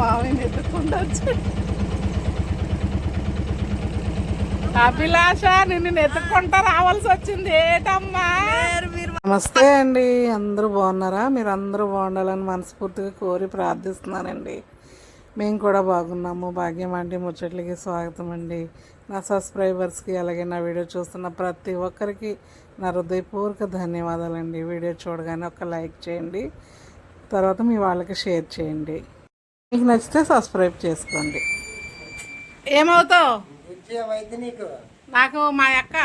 మామయ్యని ఎత్తుకుండొచ్చు అభిలాష నిన్ను ఎత్తుకుంటా రావాల్సి వచ్చింది. ఏటమ్మా? నమస్తే అండి. అందరూ బాగున్నారా? మీరు అందరూ బాగుండాలని మనస్ఫూర్తిగా కోరి ప్రార్థిస్తున్నానండి. మేము కూడా బాగున్నాము. భాగ్యం అంటే ముచ్చట్లకి స్వాగతం అండి. నా సబ్స్క్రైబర్స్కి అలాగే నా వీడియో చూస్తున్న ప్రతి ఒక్కరికి నా హృదయపూర్వక ధన్యవాదాలండి. వీడియో చూడగానే ఒక లైక్ చేయండి. తర్వాత మీ వాళ్ళకి షేర్ చేయండి. మీకు నచ్చితే సబ్స్క్రైబ్ చేసుకోండి. ఏమవుతావు? ఉద్యోగం అయితే నీకు. నాకు మా అక్క.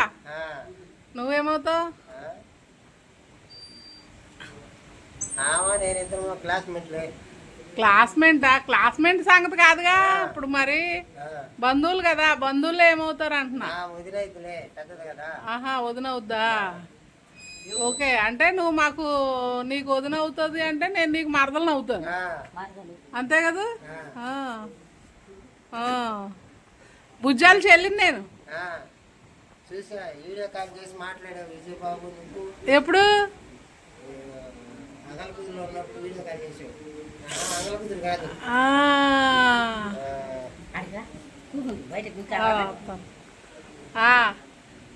నువ్వేమవుతావు? క్లాస్మేటా క్లాస్మేట్ సంగతి కాదుగా. ఇప్పుడు మరి బంధువులు కదా. బంధువులు ఏమవుతారు అంటున్నా ఆహా వదిన అవుద్దా ఓకే అంటే నువ్వు మాకు నీకు వదిన అవుతుంది అంటే నేను నీకు మరదలను అవుతాను. ఆ, అంతే కదా? ఆ. ఆ. భుజాలు చెల్లింది నేను. ఆ. చూసా వీడియో కాల్ చేసి మాట్లాడావు విజయబాబు నువ్వు. ఎప్పుడు?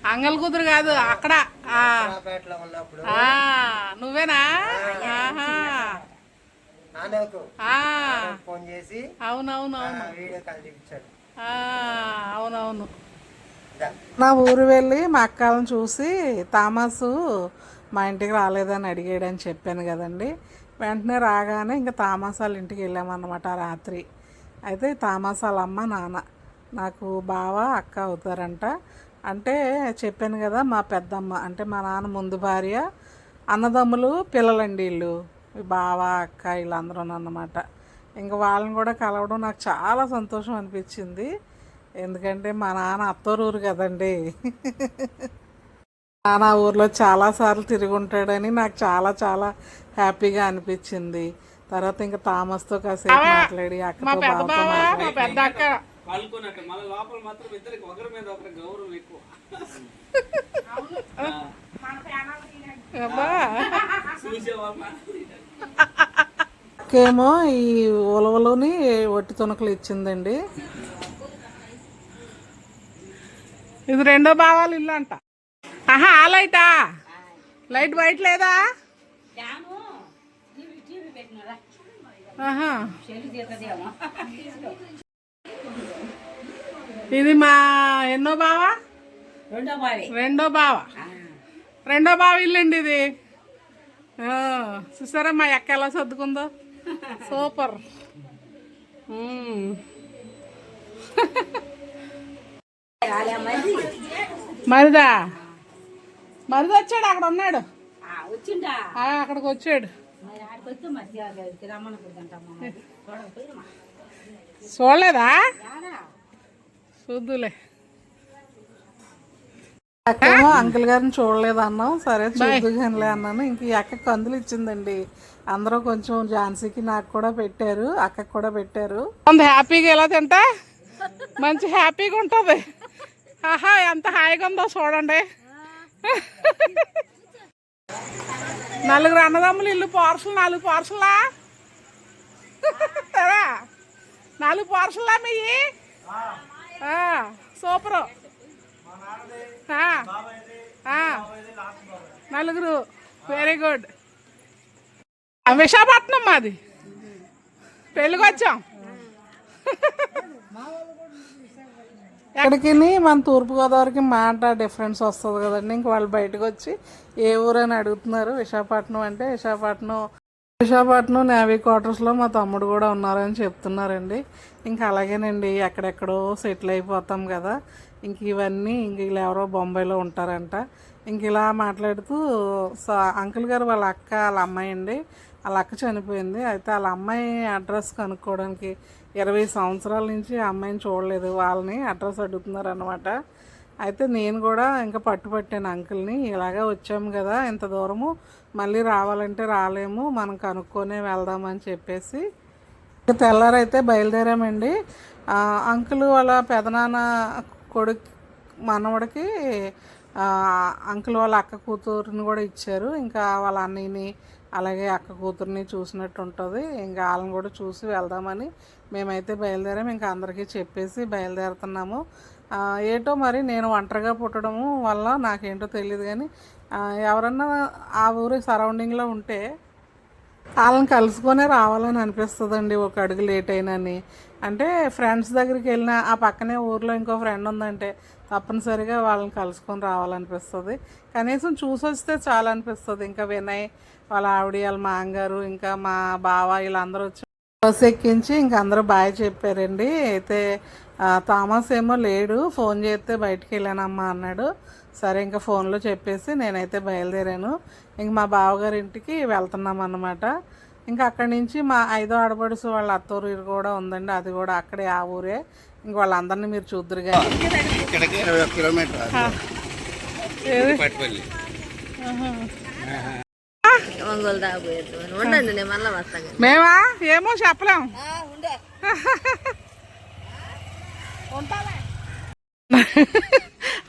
అంగల్ కూతురు కాదు అక్కడ. ఆ. పేటలో ఉన్నప్పుడు. ఆ. నువ్వేనా? ఆహా. నాన్నకు. ఆ. ఫోన్ చేసి అవునవును వీడియో కాల్ చూపించాడు. నా ఊరు వెళ్ళి మా అక్కలను చూసి తామసు మా ఇంటికి రాలేదని అడిగాడని చెప్పాను కదండి. వెంటనే రాగానే ఇంకా తామస్ వాళ్ళ ఇంటికి వెళ్ళామన్నమాట ఆ రాత్రి. అయితే తామస్ వాళ్ళ అమ్మ నాన్న నాకు బావ అక్క అవుతారంట. అంటే చెప్పాను కదా మా పెద్దమ్మ అంటే మా నాన్న ముందు భార్య అన్నదమ్ములు పిల్లలండి వీళ్ళు. బావ అక్క వీళ్ళందరూ అన్నమాట. ఇంకా వాళ్ళని కూడా కలవడం నాకు చాలా సంతోషం అనిపించింది. ఎందుకంటే మా నాన్న అత్తోరూరు కదండి. నాన్న ఊర్లో చాలాసార్లు తిరిగి ఉంటాడని నాకు చాలా చాలా హ్యాపీగా అనిపించింది. తర్వాత ఇంకా థామస్తో కాసేపు మాట్లాడి అక్కతో బావతో మాట్లాడి. పాల్గొన్నట్టు మళ్ళీ లోపల మాత్రం ఇద్దరికి ఒకరి మీద ఒకరి గౌరవం ఎక్కువ. ఏమో ఈ ఉలవలోని ఒట్టి తునకలు ఇచ్చిందండి. ఇది రెండో భావాలు ఇల్లు అంట ఆహా ఆ లైటా లైట్ బయట లేదా? ఆహా. ఇది మా ఎన్నో బావా? రెండో బావి. రెండో బావ? రెండో బావ ఇల్లండి ఇది. చూసారా మా అక్క ఎలా సర్దుకుందో? సూపర్. మరిదా? మరిది వచ్చాడు అక్కడ ఉన్నాడు. అక్కడికి వచ్చాడు. చూడలేదా? చూద్దులే అక్కేమో అంకుల్ గారిని చూడలేదు అన్నాం సరే చూద్దు కానిలే అన్నాను. ఇంక ఈ అక్క కందులు ఇచ్చిందండి. అందరూ కొంచెం ఝాన్సీకి నాకు కూడా పెట్టారు. అక్కకి కూడా పెట్టారు. హ్యాపీగా ఎలా తింటా? మంచి హ్యాపీగా ఉంటుంది. ఆహా ఎంత హాయిగా ఉందో చూడండి. నలుగురు అన్నదమ్ములు ఇల్లు పార్సల్ నాలుగు పార్సలా సరే. నాలుగు పార్సల్లా మీయి? సూపరు. నలుగురు. వెరీ గుడ్ విశాఖపట్నం మాది. పెళ్ళికి వచ్చాం ఎక్కడికి మన తూర్పుగోదావరికి మాట డిఫరెన్స్ వస్తుంది కదండి. ఇంక వాళ్ళు బయటకు వచ్చి ఏ ఊరు అని అడుగుతున్నారు. విశాఖపట్నం అంటే విశాఖపట్నం విశాఖపట్నం నేవీ క్వార్టర్స్లో మా తమ్ముడు కూడా ఉన్నారని చెప్తున్నారండి. ఇంకా అలాగేనండి ఎక్కడెక్కడో సెటిల్ అయిపోతాం కదా. ఇంక ఇవన్నీ ఇంక వీళ్ళు ఎవరో బొంబాయిలో ఉంటారంట. ఇంక ఇలా మాట్లాడుతూ స- అంకుల్ గారు వాళ్ళ అక్క వాళ్ళ అమ్మాయి అండి. వాళ్ళ అక్క చనిపోయింది. అయితే వాళ్ళ అమ్మాయి అడ్రస్ కనుక్కోవడానికి ఇరవై సంవత్సరాల నుంచి ఆ అమ్మాయిని చూడలేదు. వాళ్ళని అడ్రస్ అడుగుతున్నారు అనమాట అయితే నేను కూడా ఇంకా పట్టుపట్టాను అంకుల్ని. ఇలాగా వచ్చాము కదా ఇంత దూరము. మళ్ళీ రావాలంటే రాలేము. మనం కనుక్కొనే వెళ్దామని చెప్పేసి. ఇక తెల్లారైతే బయలుదేరామండి. అంకుల్ వాళ్ళ పెదనాన్న కొడుకు మనవడికి అంకుల్ వాళ్ళ అక్క కూతురుని కూడా ఇచ్చారు. ఇంకా వాళ్ళ అన్నయ్యని అలాగే అక్క కూతుర్ని చూసినట్టు ఉంటుంది. ఇంకా వాళ్ళని కూడా చూసి వెళ్దామని మేమైతే బయలుదేరాము ఇంకా అందరికీ చెప్పేసి బయలుదేరుతున్నాము. ఏటో మరి నేను ఒంటరిగా పుట్టడము వల్ల నాకేంటో తెలియదు కానీ ఎవరన్నా ఆ ఊరి సరౌండింగ్లో ఉంటే వాళ్ళని కలుసుకొనే రావాలని అనిపిస్తుందండి. ఒక అడుగు లేట్ అయినని. అంటే ఫ్రెండ్స్ దగ్గరికి వెళ్ళిన ఆ పక్కనే ఊర్లో ఇంకో ఫ్రెండ్ ఉందంటే తప్పనిసరిగా వాళ్ళని కలుసుకొని రావాలనిపిస్తుంది. కనీసం చూసి వస్తే చాలా అనిపిస్తుంది ఇంకా వినయ్ వాళ్ళ ఆవిడ వాళ్ళ మాంగారు ఇంకా మా బావ వీళ్ళందరూ వచ్చి బస్ ఎక్కించి ఇంక అందరూ బాయ్ చెప్పారండి. అయితే థామస్ ఏమో లేడు. ఫోన్ చేస్తే బయటికి వెళ్ళానమ్మా అన్నాడు. సరే ఇంకా ఫోన్లో చెప్పేసి నేనైతే బయలుదేరాను. ఇంక మా బావగారి ఇంటికి వెళ్తున్నాం అన్నమాట. ఇంకా అక్కడి నుంచి మా ఐదో ఆడపడుసు వాళ్ళ అత్తూరు కూడా ఉందండి. అది కూడా అక్కడే ఆ ఊరే. ఇంక వాళ్ళందరినీ మీరు ఇరవై ఒక్క కిలోమీటర్. ఒంగోలు దాకపోయేద్దాం ఉండండి నేను మళ్ళీ వస్తాను. మేమా? ఏమో చెప్పలేం.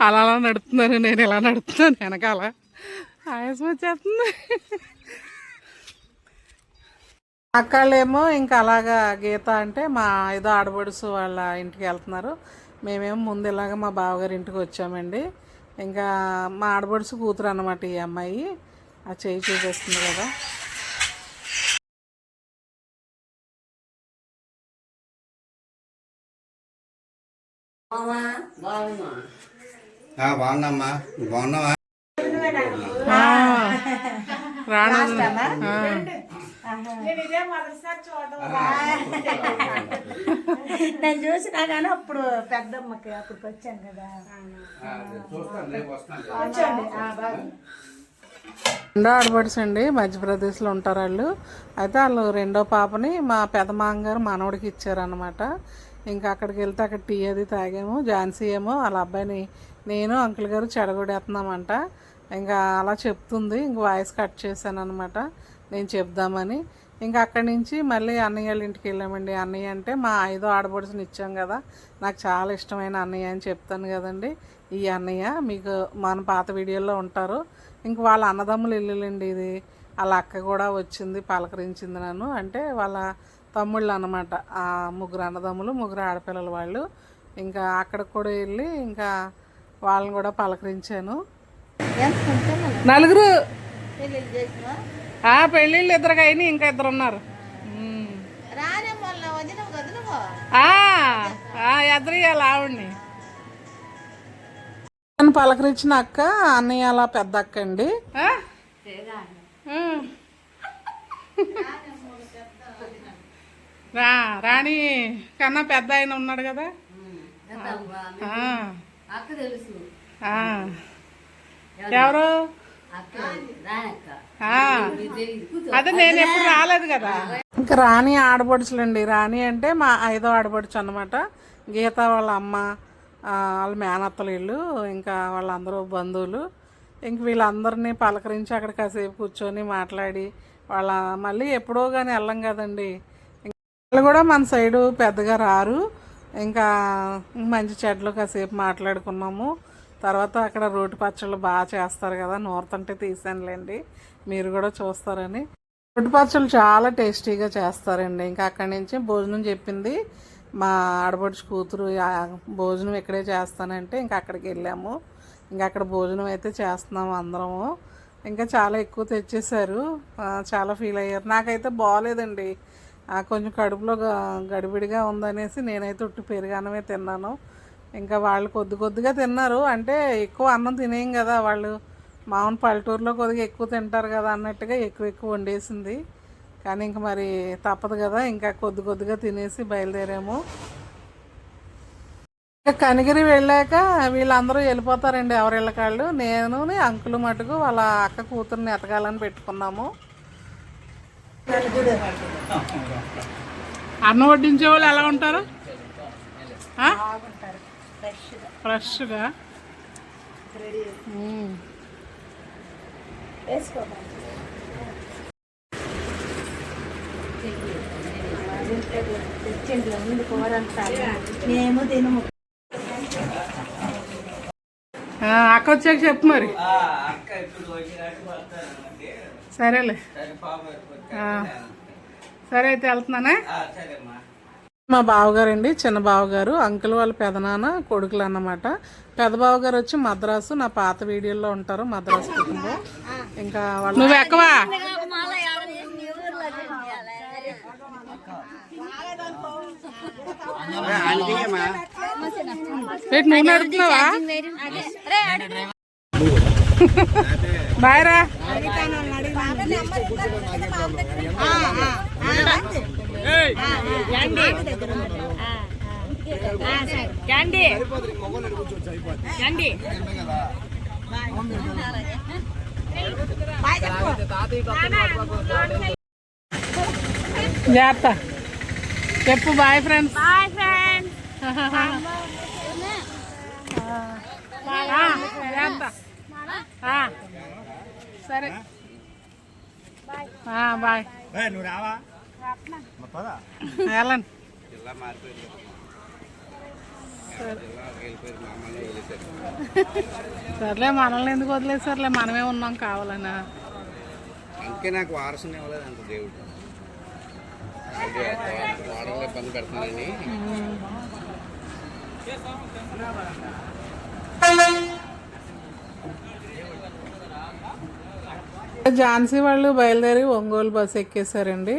అలా అలా నడుపుతున్నాను నేను ఇలా నడుపుతున్నాను వెనకాల. ఆయాసం వచ్చేస్తుంది. అక్కళ్ళేమో ఇంకా అలాగా గీత అంటే మా ఐదో ఆడబడుసు వాళ్ళ ఇంటికి వెళ్తున్నారు. మేమేమో ముందు ఇలాగ మా బావగారి ఇంటికి వచ్చామండి. ఇంకా మా ఆడబడుసు కూతురు అన్నమాట ఈ అమ్మాయి. ఆ చేయి చూసేస్తుంది కదా. బాగున్నామ్మా. బాగున్నావా? నేను చూసినా కానీ అప్పుడు పెద్దమ్మకి అప్పుడు వచ్చాను కదా. రెండో ఆడబడుసు అండి మధ్యప్రదేశ్లో ఉంటారు వాళ్ళు. అయితే వాళ్ళు రెండో పాపని మా పెదమాంగారు గారు మనవడికి ఇచ్చారనమాట ఇంకా అక్కడికి వెళ్తే అక్కడ టీ అది తాగాము ఝాన్సీ ఏమో వాళ్ళ అబ్బాయిని నేను అంకుల్ గారు చెడగొడేస్తున్నామంట ఇంకా అలా చెప్తుంది ఇంక వాయిస్ కట్ చేశాను అనమాట నేను చెప్దామని. ఇంకా అక్కడి నుంచి మళ్ళీ అన్నయ్య వాళ్ళ ఇంటికి వెళ్ళామండి. అన్నయ్య అంటే మా ఐదో ఆడబడుసుని ఇచ్చాం కదా నాకు చాలా ఇష్టమైన అన్నయ్య అని చెప్తాను కదండి. ఈ అన్నయ్య మీకు మన పాత వీడియోలో ఉంటారు. ఇంక వాళ్ళ అన్నదమ్ములు ఇల్లులండి ఇది. వాళ్ళ అక్క కూడా వచ్చింది పలకరించింది నన్ను. అంటే వాళ్ళ తమ్ముళ్ళు అన్నమాట. ఆ ముగ్గురు అన్నదమ్ములు ముగ్గురు ఆడపిల్లలు వాళ్ళు. ఇంకా అక్కడికి కూడా వెళ్ళి ఇంకా వాళ్ళని కూడా పలకరించాను. నలుగురు. ఆ పెళ్ళిళ్ళు ఇద్దరికి అయినాయి ఇంకా ఇద్దరు ఉన్నారు ఆ, ఎదురియాలి ఆవిడ్ని. నన్ను పలకరించిన అక్క అన్నయ్య అలా పెద్ద అక్క అండి. రా రాణి కన్నా పెద్ద ఆయన ఉన్నాడు కదా? ఆ, అక్క తెలుసు. ఆ. ఎవరు? అక్క. రానక్క ఆ. అదే నేను ఎప్పుడు రాలేదు కదా? ఇంకా రాణి ఆడపడుచులండి. రాణి అంటే మా ఐదో ఆడపడుచు అనమాట గీత వాళ్ళ అమ్మ. వాళ్ళ మేనత్తలు వీళ్ళు ఇంకా వాళ్ళందరూ బంధువులు. ఇంక వీళ్ళందరినీ పలకరించి అక్కడ కాసేపు కూర్చొని మాట్లాడి వాళ్ళ మళ్ళీ ఎప్పుడో కానీ వెళ్ళం కదండి. వాళ్ళు కూడా మన సైడు పెద్దగా రారు. ఇంకా మంచి చెడ్లు కాసేపు మాట్లాడుకున్నాము. తర్వాత అక్కడ రోటి పచ్చళ్ళు బాగా చేస్తారు కదా నూరుతంటే తీసానులేండి. మీరు కూడా చూస్తారని. రోటి పచ్చళ్ళు చాలా టేస్టీగా చేస్తారండి. ఇంకా అక్కడి నుంచి భోజనం చెప్పింది మా ఆడపడుచు కూతురు భోజనం ఇక్కడే చేస్తానంటే ఇంకా అక్కడికి వెళ్ళాము. ఇంకా అక్కడ భోజనం అయితే చేస్తున్నాము అందరము. ఇంకా చాలా ఎక్కువ తెచ్చేసారు చాలా ఫీల్ అయ్యారు. నాకైతే బాగాలేదండి కొంచెం కడుపులో గడిబిడిగా ఉందనేసి నేనైతే ఉట్టి పెరుగన్నమే తిన్నాను. ఇంకా వాళ్ళు కొద్ది కొద్దిగా తిన్నారు. అంటే ఎక్కువ అన్నం తినేయం కదా వాళ్ళు. మామూలు పల్లెటూరులో కొద్దిగా ఎక్కువ తింటారు కదా అన్నట్టుగా ఎక్కువ ఎక్కువ వండేసింది. కానీ ఇంక మరి తప్పదు కదా ఇంకా కొద్ది కొద్దిగా తినేసి బయలుదేరాము. ఇంకా కనిగిరి వెళ్ళాక వీళ్ళందరూ వెళ్ళిపోతారండి ఎవరి కాళ్ళు. నేను అంకులు మటుకు వాళ్ళ అక్క కూతుర్ని ఎతకాలని పెట్టుకున్నాము. అన్నం వడ్డించే వాళ్ళు ఎలా ఉంటారు? ఫ్రెష్గా. తెచ్చిండ్ల ముందు కూర అంతా మేము తినము అక్క వచ్చాక చెప్పు మరి సరేలే. సరే అయితే వెళ్తున్నానా? మా బావగారండి చిన్న బావగారు అంకుల్ వాళ్ళ పెదనాన్న కొడుకులు అన్నమాట. పెద్ద బావగారు వచ్చి మద్రాసు నా పాత వీడియోలో ఉంటారు మద్రాసు కుటుంబం. ఇంకా వాళ్ళు నువ్వు ఎక్కవా? ఏంటి నువ్వు నడుపుతున్నావా బాయ్ రా. జాగ్రత్త. చెప్పు బాయ్ ఫ్రెండ్స్ బాయ్ ఫ్రెండ్స్ సరే. బాయ్ నువ్వు రావా? వెళ్ళండి సర్లే మనల్ని ఎందుకు వదిలేసారులే మనమే ఉన్నాం కావాలన్నా అందుకే నాకు వారసుని ఇవ్వలేదు అంత దేవుడు. వాడలే పని ఝాన్సీ వాళ్ళు బయలుదేరి ఒంగోలు బస్ ఎక్కేసారండి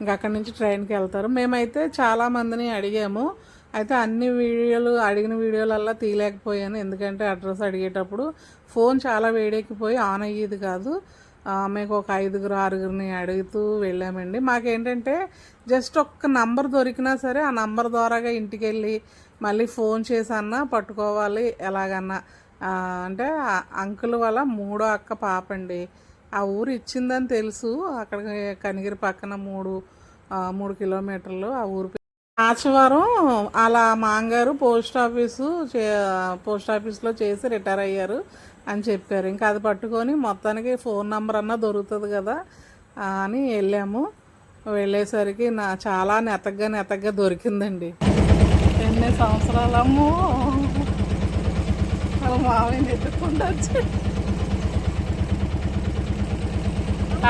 ఇంకా అక్కడి నుంచి ట్రైన్కి వెళ్తారు. మేమైతే చాలా మందిని అడిగాము. అయితే అన్ని వీడియోలు అడిగిన వీడియోలల్లా తీయలేకపోయాను. ఎందుకంటే అడ్రస్ అడిగేటప్పుడు ఫోన్ చాలా వేడెక్కిపోయి ఆన్ అయ్యేది కాదు. మీకు ఒక ఐదుగురు ఆరుగురిని అడుగుతూ వెళ్ళామండి. మాకేంటంటే జస్ట్ ఒక్క నంబర్ దొరికినా సరే ఆ నంబర్ ద్వారాగా ఇంటికి వెళ్ళి మళ్ళీ ఫోన్ చేసన్నా పట్టుకోవాలి ఎలాగన్నా. అంటే అంకుల్ వాళ్ళ మూడో అక్క పాప అండి ఆ ఊరు ఇచ్చిందని తెలుసు. అక్కడ కనిగిరి పక్కన మూడు మూడు కిలోమీటర్లు ఆ ఊరు ఆచవారం అలా మాంగారు పోస్ట్ ఆఫీసు చే పోస్ట్ ఆఫీస్లో చేసి రిటైర్ అయ్యారు. అని చెప్పారు. ఇంకా అది పట్టుకొని మొత్తానికి ఫోన్ నెంబర్ అన్నా దొరుకుతుంది కదా అని వెళ్ళాము. వెళ్ళేసరికి నా చాలా నెతగ్గా నెతగ్గా దొరికిందండి. ఎన్ని సంవత్సరాలమ్మో! వాళ్ళ మామయ్యని ఎత్తుకుంటూ వచ్చి.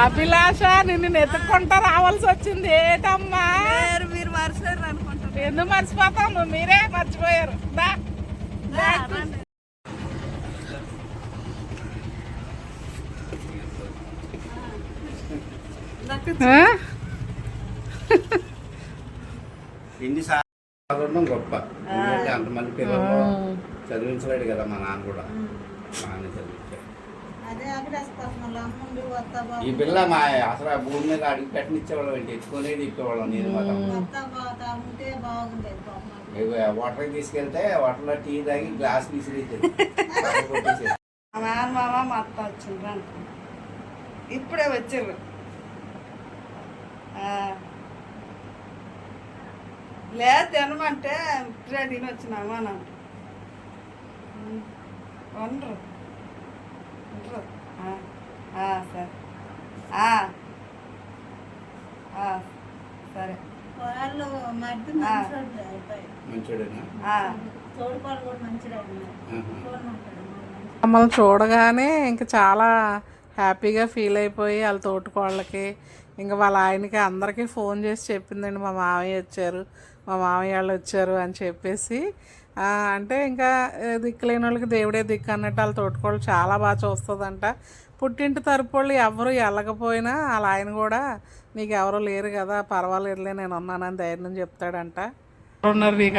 అభిలాష నిన్ను నెత్తుకుంటా రావాల్సి వచ్చింది. ఏటమ్మా? మీరు మర్చిపోయారు అనుకుంటారు ఎందుకు మర్చిపోతాము? మీరే మర్చిపోయారు. ఎన్ని గొప్ప. ఎందుకంటే అంతమంది పిల్లలు చదివించలేడు కదా మా నాన్న కూడా. నాన్న చదివించాడు. ఈ పిల్ల మా అసలు ఆ భూమి మీద అడిగి పెట్టనిచ్చేవాళ్ళం ఏంటి? ఎత్తుకునేది ఇప్పేవాళ్ళం నేను వాటర్కి తీసుకెళ్తే వాటర్లో టీ తాగి గ్లాస్ కొట్టేసేది. మా నాన్నమామ మా అత్త వచ్చిండ్రు ఇప్పుడే వచ్చిర్రు. ఆ. లేదు తినమంటే ఇప్పుడే తిని వచ్చినాము అని అంటారు. వండరు వండరు సరే. ఆ. ఆ, సరే. మధ్య మంచోడేనా? కూడా మంచిగా మమ్మల్ని చూడగానే ఇంకా చాలా హ్యాపీగా ఫీల్ అయిపోయి వాళ్ళ తోటికోళ్ళకి ఇంకా వాళ్ళ ఆయనకి అందరికీ ఫోన్ చేసి చెప్పిందండి మా మామయ్య వచ్చారు మా మామయ్య వాళ్ళు వచ్చారు అని చెప్పేసి. ఆ, అంటే ఇంకా దిక్కులేని వాళ్ళకి దేవుడే దిక్కు అన్నట్టు వాళ్ళ తోటికోళ్ళు చాలా బాగా చూస్తుందంట. పుట్టింటి తరపు వాళ్ళు ఎవరు వెళ్ళకపోయినా వాళ్ళ ఆయన కూడా నీకు ఎవరు లేరు కదా పర్వాలేదులే నేను ఉన్నానని ధైర్యం చెప్తాడంట. ఉన్నారు నీకు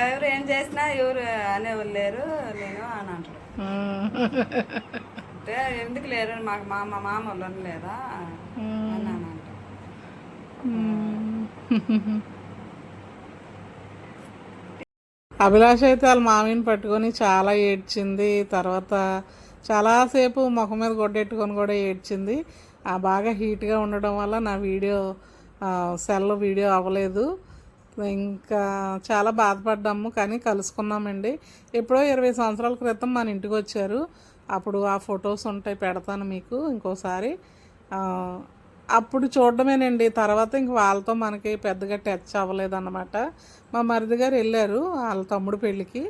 ఎవరు ఏం చేసినా ఎవరు అనేవాళ్ళు లేరు నేను అని అంటారు. అంటే ఎందుకు లేరు? మాకు మా మా మామ వాళ్ళు లేదా? అని అని అంటారు అభిలాష అయితే వాళ్ళ మామిని పట్టుకొని చాలా ఏడ్చింది. తర్వాత చాలాసేపు ముఖం మీద గొడ్డెట్టుకొని కూడా ఏడ్చింది. ఆ బాగా హీట్గా ఉండడం వల్ల నా వీడియో సెల్ వీడియో అవ్వలేదు. ఇంకా చాలా బాధపడ్డాము కానీ కలుసుకున్నామండి. ఎప్పుడో ఇరవై సంవత్సరాల క్రితం మన ఇంటికి వచ్చారు అప్పుడు ఆ ఫొటోస్ ఉంటాయి పెడతాను మీకు ఇంకోసారి. అప్పుడు చూడడమేనండి. తర్వాత ఇంక వాళ్ళతో మనకి పెద్దగా టచ్ అవ్వలేదు అనమాట మా మరిది గారు వెళ్ళారు వాళ్ళ తమ్ముడు పెళ్ళికి.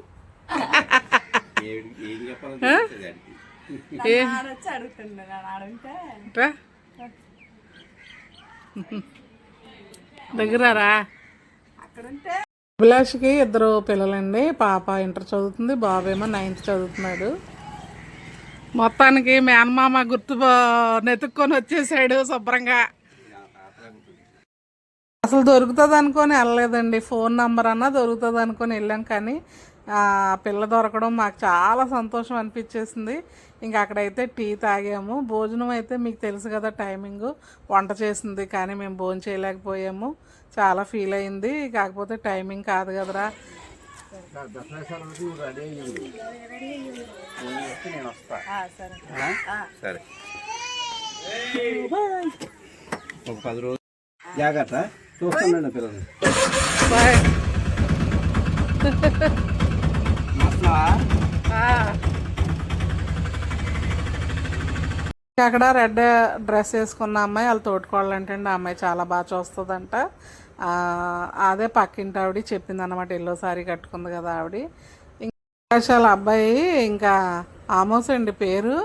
దగ్గరారా? అభిలాష్కి ఇద్దరు పిల్లలండి. పాప ఇంటర్ చదువుతుంది. బాబు ఏమో నైన్త్ చదువుతున్నాడు. మొత్తానికి మేనమామ గుర్తు నెతుక్కొని వచ్చేసాడు శుభ్రంగా. అసలు దొరుకుతుంది అనుకొని వెళ్ళలేదండి. ఫోన్ నంబర్ అన్నా దొరుకుతుంది అనుకొని వెళ్ళాం కానీ పిల్ల దొరకడం మాకు చాలా సంతోషం అనిపించేసింది. ఇంకా అక్కడైతే టీ తాగాము. భోజనం అయితే మీకు తెలుసు కదా టైమింగ్. వంట చేసింది కానీ మేము భోజనం చేయలేకపోయాము. చాలా ఫీల్ అయింది. కాకపోతే టైమింగ్ కాదు కదరా. నేను వస్తా సరే. ఒక పది రోజులు. జాగ్రత్త. చూస్తున్నాను పిల్లలు. అక్కడ రెడ్ డ్రెస్ వేసుకున్న అమ్మాయి వాళ్ళ తోడుకోవాలంటే ఆ అమ్మాయి చాలా బాగా చూస్తుందంట. అదే పక్కింటి ఆవిడ చెప్పింది అనమాట ఎల్లో సారీ కట్టుకుంది కదా ఆవిడ. ఇంకా వాళ్ళ అబ్బాయి ఇంకా ఆమోస్ అండి పేరు.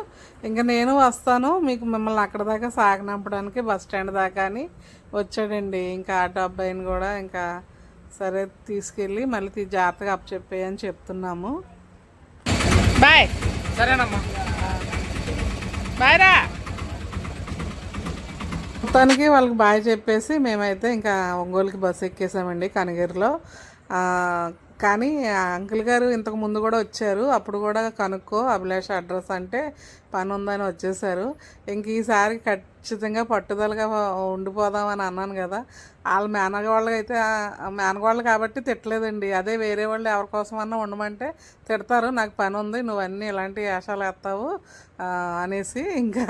ఇంకా నేను వస్తాను మీకు మిమ్మల్ని అక్కడ దాకా సాగనంపడానికి బస్ స్టాండ్ దాకా అని వచ్చాడండి. ఇంకా ఆటో అబ్బాయిని కూడా ఇంకా సరే తీసుకెళ్ళి మళ్ళీ జాగ్రత్తగా అప్ చెప్పేయని చెప్తున్నాము. బాయ్. సరేనమ్మా. బాయ్ రా. మొత్తానికి వాళ్ళకి బాయ్ చెప్పేసి మేమైతే ఇంకా ఒంగోలుకి బస్సు ఎక్కేసామండి కనగిరిలో. కానీ ఆ అంకుల్ గారు ఇంతకు ముందు కూడా వచ్చారు. అప్పుడు కూడా కనుక్కో అభిలాష్ అడ్రస్ అంటే పని ఉందని వచ్చేసారు. ఇంక ఈసారి కట్ ఖచ్చితంగా పట్టుదలగా ఉండిపోదాం అని అన్నాను కదా. వాళ్ళ మేనగవాళ్ళకి అయితే మేనగవాళ్ళు కాబట్టి తిట్టలేదండి. అదే వేరే వాళ్ళు ఎవరి కోసమన్నా ఉండమంటే తిడతారు. నాకు పని ఉంది నువ్వన్నీ ఇలాంటి వేషాలు వేస్తావు అనేసి ఇంకా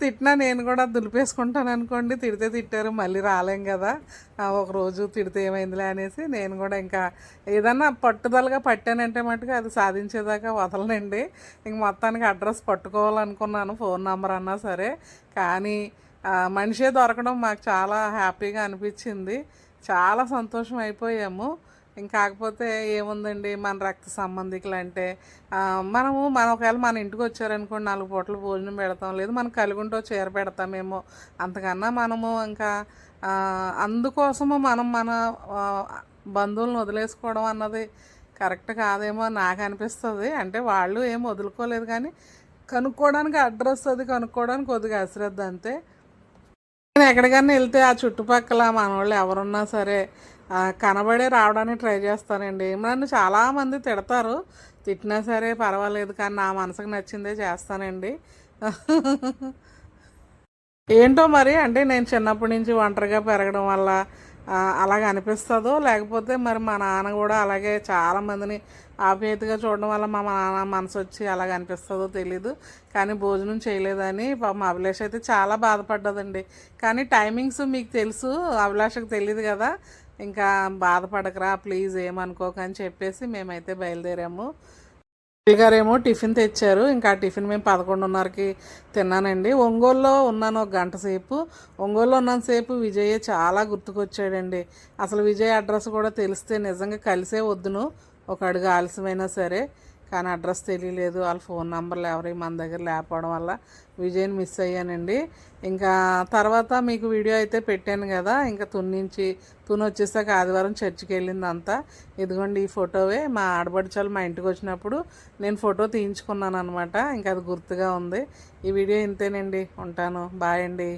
తిట్టినా నేను కూడా దులిపేసుకుంటాను అనుకోండి. తిడితే తిట్టారు మళ్ళీ రాలేం కదా. ఒకరోజు ఒక రోజు తిడితే ఏమైందిలే అనేసి నేను కూడా ఇంకా ఏదన్నా పట్టుదలగా పట్టానంటే మటుకు అది సాధించేదాకా వదలనండి. ఇంక మొత్తానికి అడ్రస్ పట్టుకోవాలనుకున్నాను ఫోన్ నెంబర్ అన్నా సరే. కానీ మనిషే దొరకడం మాకు చాలా హ్యాపీగా అనిపించింది. చాలా సంతోషం అయిపోయాము ఇంకా కాకపోతే ఏముందండి మన రక్త సంబంధికులు అంటే మనము మన ఒకవేళ మన ఇంటికి వచ్చారనుకోండి నాలుగు పూటలు భోజనం పెడతాం. లేదు మనం కలుగుంటూ చీర పెడతామేమో. అంతకన్నా మనము ఇంకా అందుకోసము మనం మన బంధువులను వదిలేసుకోవడం అన్నది కరెక్ట్ కాదేమో నాకు అనిపిస్తుంది. అంటే వాళ్ళు ఏం వదులుకోలేదు కానీ కనుక్కోవడానికి అడ్రస్ అది కనుక్కోవడానికి కొద్దిగా అశ్రద్ధ అంతే. నేను ఎక్కడికైనా వెళ్తే ఆ చుట్టుపక్కల మన వాళ్ళు ఎవరున్నా సరే కనబడే రావడానికి ట్రై చేస్తానండి. నన్ను చాలామంది తిడతారు. తిట్టినా సరే పర్వాలేదు కానీ నా మనసుకు నచ్చిందే చేస్తానండి. ఏంటో మరి అంటే నేను చిన్నప్పటి నుంచి ఒంటరిగా పెరగడం వల్ల అలాగ అనిపిస్తుందో లేకపోతే మరి మా నాన్న కూడా అలాగే చాలామందిని ఆప్యాయతగా చూడడం వల్ల మా నాన్న మనసు వచ్చి అలాగ అనిపిస్తుందో తెలీదు. కానీ భోజనం చేయలేదని మా అభిలాష్ అయితే చాలా బాధపడ్డదండి. కానీ టైమింగ్స్ మీకు తెలుసు అభిలాషకు తెలియదు కదా. ఇంకా బాధపడకరా ప్లీజ్ ఏమనుకోకని చెప్పేసి మేమైతే బయలుదేరాము. గారేమో టిఫిన్ తెచ్చారు. ఇంకా ఆ టిఫిన్ మేము పదకొండున్నరకి తిన్నానండి. ఒంగోలులో ఉన్నాను ఒక గంట సేపు. ఒంగోలులో ఉన్నంతసేపు విజయ్ చాలా గుర్తుకొచ్చాడండి. అసలు విజయ్ అడ్రస్ కూడా తెలిస్తే నిజంగా కలిసే వద్దును. ఒక అడుగు ఆలస్యమైనా సరే కానీ అడ్రస్ తెలియలేదు వాళ్ళ ఫోన్ నంబర్లు ఎవరి మన దగ్గర లేకపోవడం వల్ల విజయ్ని మిస్ అయ్యానండి. ఇంకా తర్వాత మీకు వీడియో అయితే పెట్టాను కదా ఇంకా తుని నుంచి తుని వచ్చేసాక ఆదివారం చర్చికి వెళ్ళింది అంతా ఇదిగోండి ఈ ఫోటోవే మా ఆడబడిచాలు మా ఇంటికి వచ్చినప్పుడు నేను ఫోటో తీయించుకున్నాను అనమాట ఇంకా అది గుర్తుగా ఉంది. ఈ వీడియో ఇంతేనండి. ఉంటాను. బాయ్ అండి.